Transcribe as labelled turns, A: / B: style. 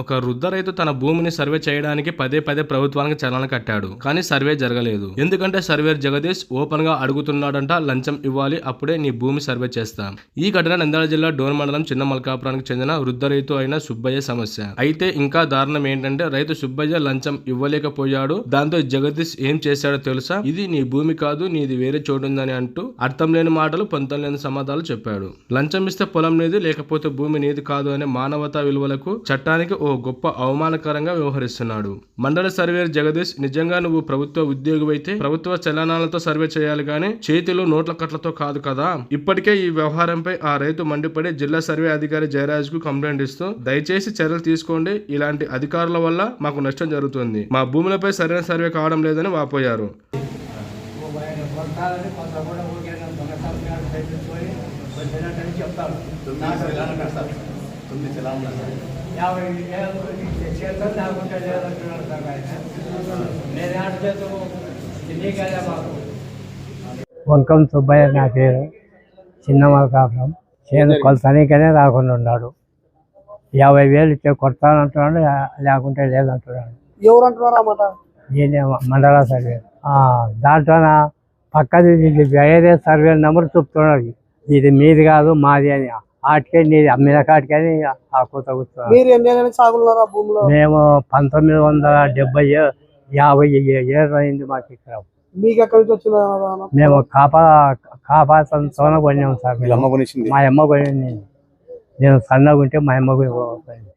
A: ఒక వృద్ధ రైతు తన భూమిని సర్వే చేయడానికి పదే పదే ప్రభుత్వానికి చలాన కట్టాడు కానీ సర్వే జరగలేదు. ఎందుకంటే సర్వేర్ జగదీష్ ఓపెన్గా అడుగుతున్నాడంట లంచం ఇవ్వాలి అప్పుడే నీ భూమి సర్వే చేస్తాం. ఈ ఘటన నంద్యాల జిల్లా డోన్ మండలం చిన్న మల్కాపురానికి చెందిన వృద్ధ రైతు అయిన సుబ్బయ్య సమస్య. అయితే ఇంకా దారుణం ఏంటంటే రైతు సుబ్బయ్య లంచం ఇవ్వలేకపోయాడు దాంతో జగదీష్ ఏం చేశాడో తెలుసా? ఇది నీ భూమి కాదు నీది వేరే చోటు ఉందని అంటూ అర్థం లేని మాటలు పొంతం లేని సమాధానాలు చెప్పాడు. లంచం ఇస్తే పొలం నీది లేకపోతే భూమి నీది కాదు అనే మానవతా విలువలకు చట్టానికి ఓ గొప్ప అవమానకరంగా వ్యవహరిస్తున్నాడు. మండల సర్వేర్ జగదీష్ నిజంగా నువ్వు ప్రభుత్వ ఉద్యోగివైతే ప్రభుత్వ చలనాలతో సర్వే చేయాలి కానీ చేతిలో నోట్ల కట్లతో కాదు కదా? ఇప్పటికే ఈ వ్యవహారంపై ఆ రైతు మండిపడి జిల్లా సర్వే అధికారి జయరాజ్కు కంప్లైంట్ ఇస్తూ దయచేసి చర్యలు తీసుకోండి. ఇలాంటి అధికారుల వల్ల మాకు నష్టం జరుగుతుంది. మా భూములపై సరైన సర్వే కావడం లేదని వాపోయారు.
B: చెప్తాను తొమ్మిది కూడా ఊరికే దొంగతనం యాభై లేదంటున్నాడు సార్ ఆయన. నేను ఆట నీకదే మాకు
C: వంకం సుబ్బయ్య నా పేరు. చిన్న మలకాపురం చేను కొలతనీకనే రాకుండా ఉన్నాడు. యాభై వేలు ఇచ్చే కొడతానంటున్నాడు లేకుంటే లేదంటున్నాడు.
D: ఎవరు అంటున్నారు అన్నమాట
C: ఈయన మండల సర్వే. ఆ, దాంట్లోన పక్కది వేరే సర్వే నెంబర్ చెప్తున్నాడు. ఇది మీది కాదు మాది అని. ఆటికే నీది అమ్మిన కాటికని
D: మీరు ఎన్ని ఏళ్ళ నుంచి సాగున్నారు ఆ భూమిలో?
C: మేము పంతొమ్మిది వందల డెబ్బై యాభై ఏ- ఏళ్ళు అయింది మాకు ఇక్కడ.
D: మీకు ఎక్కడి నుంచి వచ్చిన?
C: మేము కాపా కాపాతంతోనే కొన్నాం సార్ మేము.
E: అమ్మ కొనిచ్చింది.
C: మా అమ్మ పోయింది నేను సన్నగా ఉంటే మా అమ్మ పోయింది